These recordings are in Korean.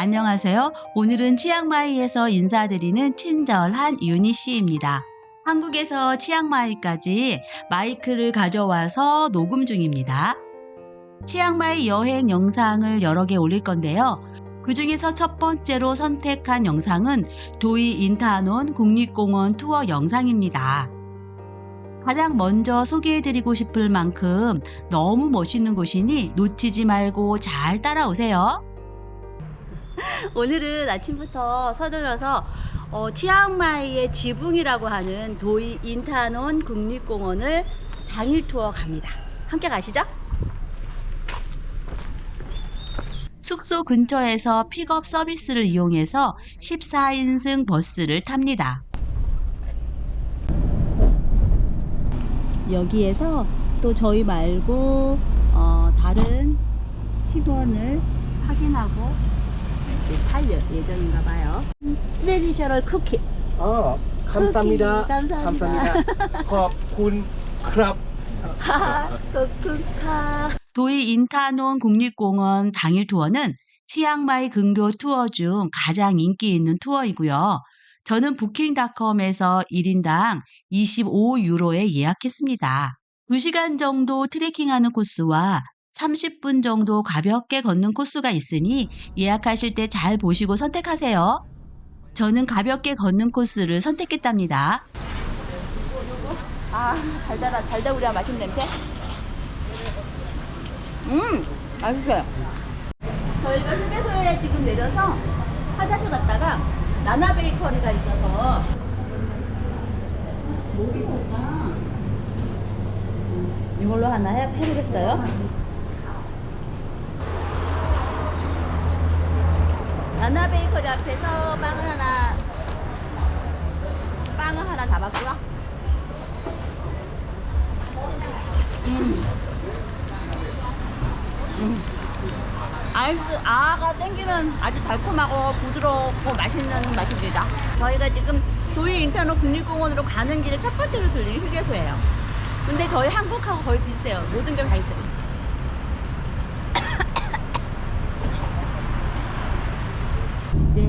안녕하세요. 오늘은 치앙마이에서 인사드리는 친절한 유니 씨입니다. 한국에서 치앙마이까지 마이크를 가져와서 녹음 중입니다. 치앙마이 여행 영상을 여러 개 올릴 건데요. 그 중에서 첫 번째로 선택한 영상은 도이 인타논 국립공원 투어 영상입니다. 가장 먼저 소개해드리고 싶을 만큼 너무 멋있는 곳이니 놓치지 말고 잘 따라오세요. 오늘은 아침부터 서둘러서 어, 치앙마이의 지붕이라고 하는 도이 인타논 국립공원을 당일 투어 갑니다. 함께 가시죠. 숙소 근처에서 픽업 서비스를 이용해서 14인승 버스를 탑니다. 여기에서 또 저희 말고 어, 다른 팀원을 확인하고 팔려 예정인가 봐요. 트레디셔널 쿠키. 어, 감사합니다. 감사합니다. 감사합니다. 컵군 크랍. 카, 카. 도이 인타논 국립공원 당일 투어는 치앙마이 근교 투어 중 가장 인기 있는 투어이고요. 저는 부킹닷컴에서 1인당 25유로에 예약했습니다. 2시간 정도 트레킹하는 코스와 30분 정도 가볍게 걷는 코스가 있으니 예약하실 때 잘 보시고 선택하세요. 저는 가볍게 걷는 코스를 선택했답니다. 아, 달달한, 달달우리한 맛있는 냄새? 음, 맛있어요. 저희가 휴게소에 지금 내려서 화장실 갔다가 나나 베이커리가 있어서 목이 뭐가 이걸로 하나 해, 해보겠어요? 나나 베이커리 앞에서 빵을 하나 빵을 하나 잡았고요. 아이스 아가 땡기는 아주 달콤하고 부드럽고 맛있는 맛입니다. 저희가 지금 도이 인터노 국립공원으로 가는 길에 첫 번째로 들린 휴게소예요. 근데 저희 한국하고 거의 비슷해요. 모든 게 다 있어요. 이제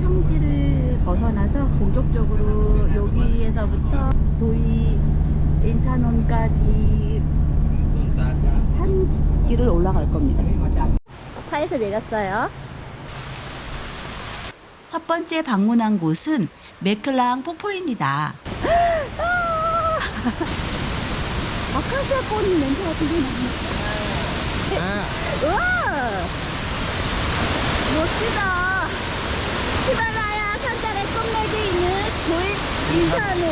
평지를 벗어나서 본격적으로 여기에서부터 도이 인타논까지 산길을 올라갈 겁니다. 차에서 내렸어요. 첫 번째 방문한 곳은 메클랑 폭포입니다. 아카시아 꽃 냄새가 되게 나네. อ่า 우와! 멋지다. 끝맺이 있는 도이 인사노,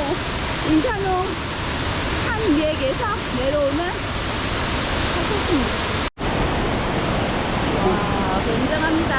인사노 산 위에게서 내려오는 사진입니다. 와, 굉장합니다.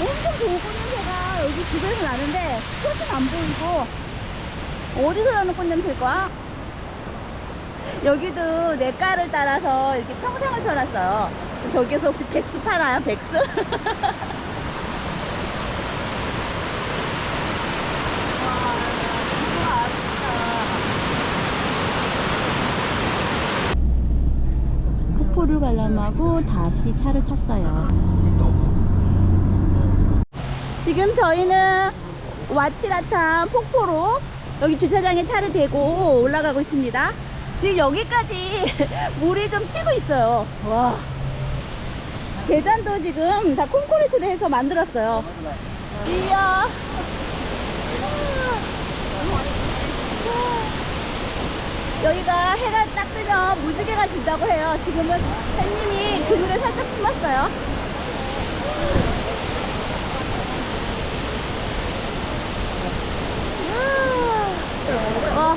엄청 좋은 냄새가 여기 집에서 나는데 꽃은 안 보이고 어디서 나는 꽃 냄새일까? 여기도 냇가를 따라서 이렇게 평상을 쳐놨어요. 저기에서 혹시 백수 파나요? 백수? 폭포를 관람하고 다시 차를 탔어요. 지금 저희는 와치라탄 폭포로 여기 주차장에 차를 대고 올라가고 있습니다. 지금 여기까지 물이 좀 튀고 있어요. 와. 계단도 지금 다 콘크리트로 해서 만들었어요. 이야. 여기가 해가 딱 뜨면 무지개가 진다고 해요. 지금은 햇님이 그늘에 살짝 숨었어요. 와,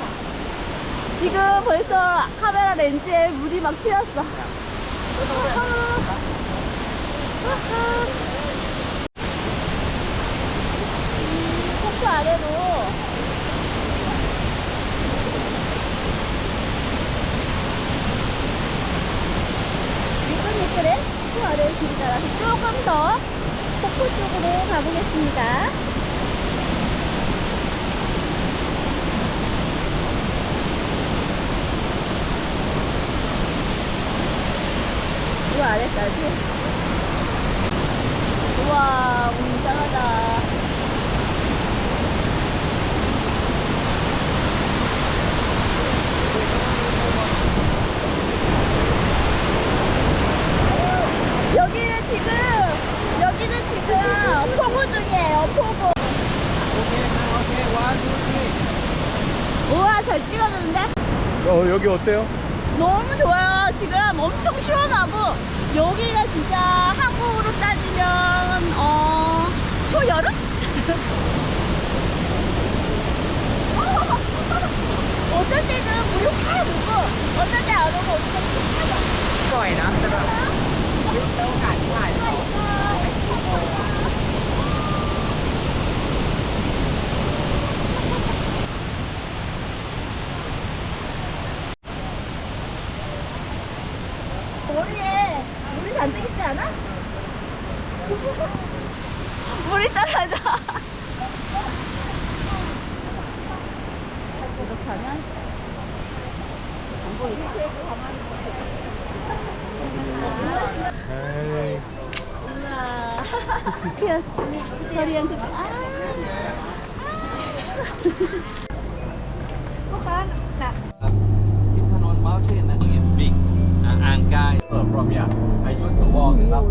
지금 벌써 카메라 렌즈에 물이 막 튀었어. 이 폭포 아래로 미끌미끌해 폭포 아래 길이 따라서 조금 더 폭포 쪽으로 가보겠습니다. 이 아래까지. 우와, 웅장하다. 여기는 지금, 여기는 중이에요, 폭우. 우와, 잘 찍어주는데? 어 여기 어때요? 너무 좋아요. 지금 엄청 시원하고 여기가 진짜 한국으로 따지면 어 초여름? 어떨 때는 물로 팍 오고 어떨 때안 오고 어떨 때 머리에 물이 잔뜩 있지 않아? 물이 떨어져. 이렇게 하면 안 보이네. 에이 우와. 귀여워. 거리한 그, 아. Intanon Mountain I think is big. Uh, Angai uh, from yeah. I used to walk in here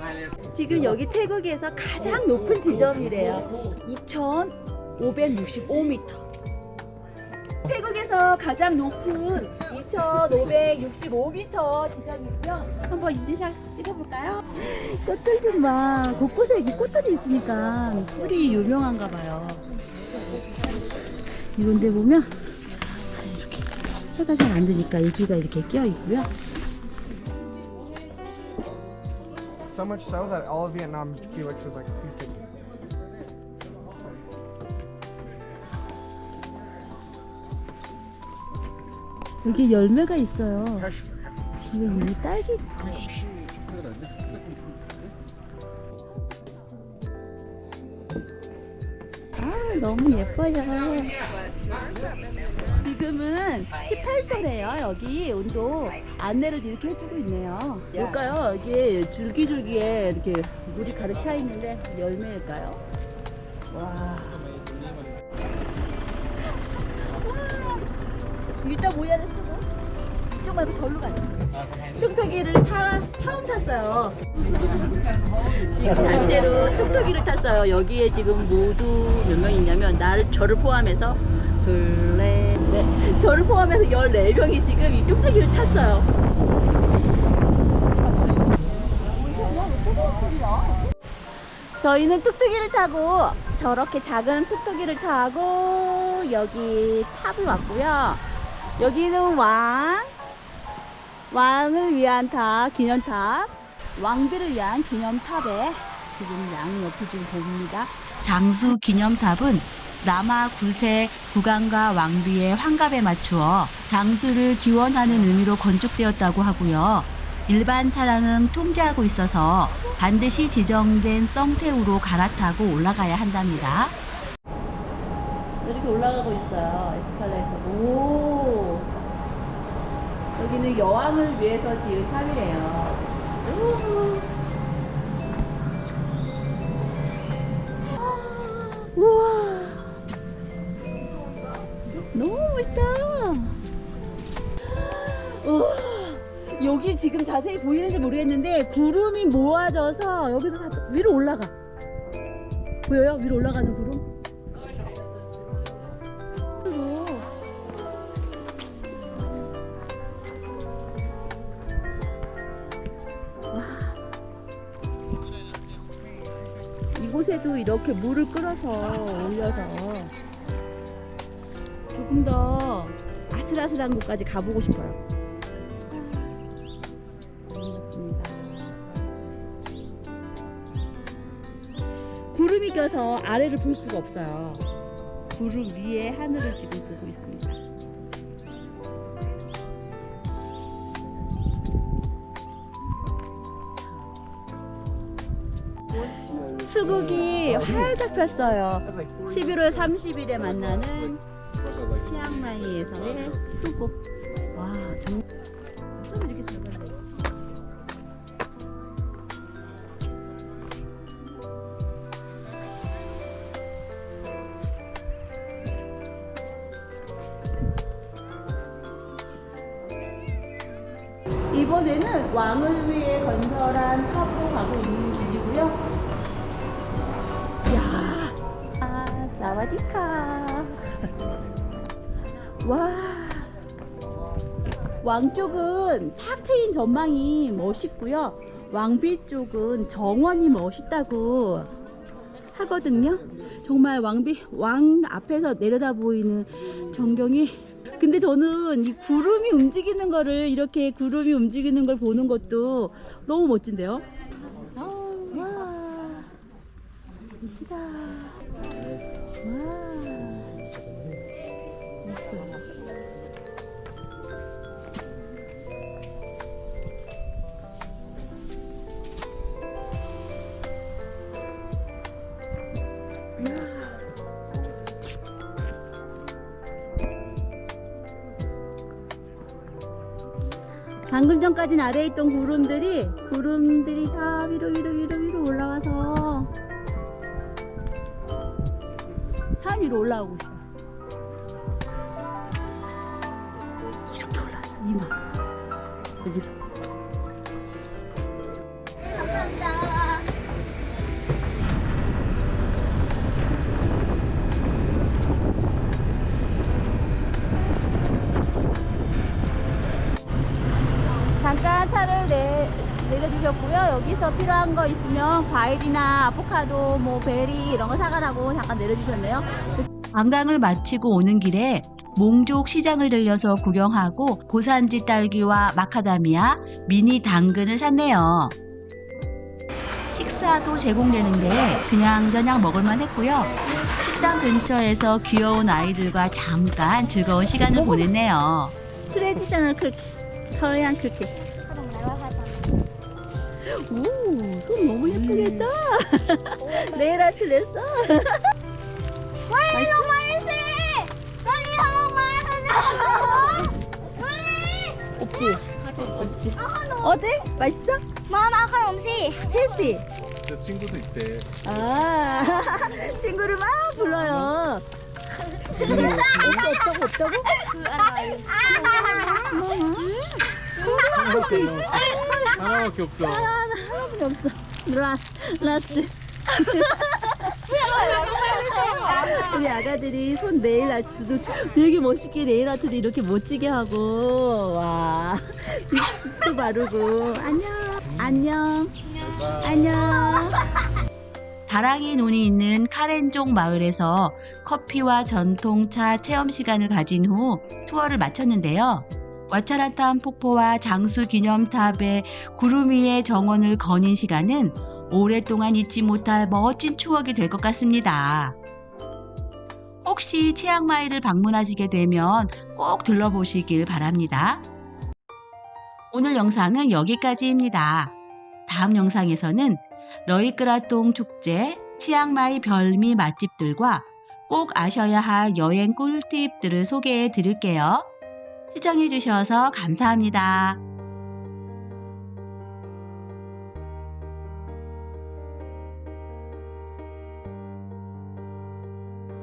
palace. 지금 여기 태국에서 가장 높은 지점이래요. 2,565m. 태국에서 가장 높은 2,565m 지점이고요. 한번 인증샷 찍어볼까요? 꽃들 좀 봐. 곳곳에 여기 꽃들이 있으니까 꿀이 유명한가 봐요. 이런데 보면 이렇게 해가 잘 안 되니까 여기가 이렇게 끼어 있고요. So much so that all of Vietnam, Felix was like, please take me. 여기 열매가 있어요. 이거 이 딸기. 아 너무 예뻐요. 지금은 18도래요. 여기 온도 안내를 이렇게 해주고 있네요. 뭘까요? 이게 줄기줄기에 이렇게 물이 가득 차 있는데 열매일까요? 와. 일단 모야를 쓰고 이쪽 말고 절로 가요. 뚝뚝이를 타 처음 탔어요. 지금 단체로 뚝뚝이를 탔어요. 여기에 지금 모두 몇 명 있냐면 나를 저를 포함해서 둘, 넷, 넷. 저를 포함해서 14명이 지금 이 뚝뚝이를 탔어요. 저희는 뚝뚝이를 타고 저렇게 작은 뚝뚝이를 타고 여기 탑을 왔고요. 여기는 왕, 왕을 위한 탑, 기념탑, 왕비를 위한 기념탑에 지금 양 옆에 좀 봅니다. 장수 기념탑은 남아 9세 국왕과 왕비의 환갑에 맞추어 장수를 기원하는 의미로 건축되었다고 하고요. 일반 차량은 통제하고 있어서 반드시 지정된 썽태우로 갈아타고 올라가야 한답니다. 이렇게 올라가고 있어요. 에스컬레이터. 오. 여기는 여왕을 위해서 지은 탑이래요. 오. 우와. 너무 멋있다. 여기 지금 자세히 보이는지 모르겠는데 구름이 모아져서 여기서 다 위로 올라가. 보여요? 위로 올라가는 구름? 위에도 이렇게 물을 끌어서 올려서 조금 더 아슬아슬한 곳까지 가보고 싶어요. 구름이 껴서 아래를 볼 수가 없어요. 구름 위에 하늘을 지금 보고 있습니다. 수국이 활짝 폈어요. 11월 30일에 만나는 치앙마이에서의 수국. 와, 정... 좀 이렇게 잘 봤네. 이번에는 왕을 위해 건설한 탑으로 가고 있는 길이고요. 사와디카. 와, 왕 쪽은 탁 트인 전망이 멋있고요. 왕비 쪽은 정원이 멋있다고 하거든요. 정말 왕비 왕 앞에서 내려다 보이는 전경이. 근데 저는 이 구름이 움직이는 거를 이렇게 구름이 움직이는 걸 보는 것도 너무 멋진데요. 아, 와, 멋있어. 방금 전까진 아래에 있던 구름들이 구름들이 다 위로 위로 위로 위로 올라와서 산 위로 올라오고 있어. 이렇게 올라왔어 이만 여기서. 주셨고요. 여기서 필요한 거 있으면 과일이나 아보카도, 뭐 베리 이런 거 사가라고 잠깐 내려주셨네요. 관광을 마치고 오는 길에 몽족 시장을 들려서 구경하고 고산지 딸기와 마카다미아, 미니 당근을 샀네요. 식사도 제공되는데 그냥 저냥 먹을만 했고요. 식당 근처에서 귀여운 아이들과 잠깐 즐거운 시간을 보냈네요. 트레디셔널 쿠키, 코리안 하자. 오, 손 너무 예쁘겠다. 네일 아트 냈어. 맛있어? 빨리 한 번만 없지? 없지. 어때? 맛있어? 마마 그럼 시. 테스티. 저 친구도 있대. 아, 친구를 막 불러요. 없다고 없다고? 하나밖에 없어. 하나밖에 없어. 하나밖에 없어. 라 라스트. 우리 아가들이 손 네일 아트도 되게 멋있게 네일 아트도 이렇게 멋지게 하고 와 립스틱도 바르고 안녕 안녕 안녕. 다랑이 논이 있는 카렌종 마을에서 커피와 전통차 체험 시간을 가진 후 투어를 마쳤는데요. 와차라탄 폭포와 장수 기념탑의 구름 위의 정원을 거닌 시간은 오랫동안 잊지 못할 멋진 추억이 될 것 같습니다. 혹시 치앙마이를 방문하시게 되면 꼭 들러보시길 바랍니다. 오늘 영상은 여기까지입니다. 다음 영상에서는 러이끄라동 축제, 치앙마이 별미 맛집들과 꼭 아셔야 할 여행 꿀팁들을 소개해 드릴게요. 시청해 주셔서 감사합니다.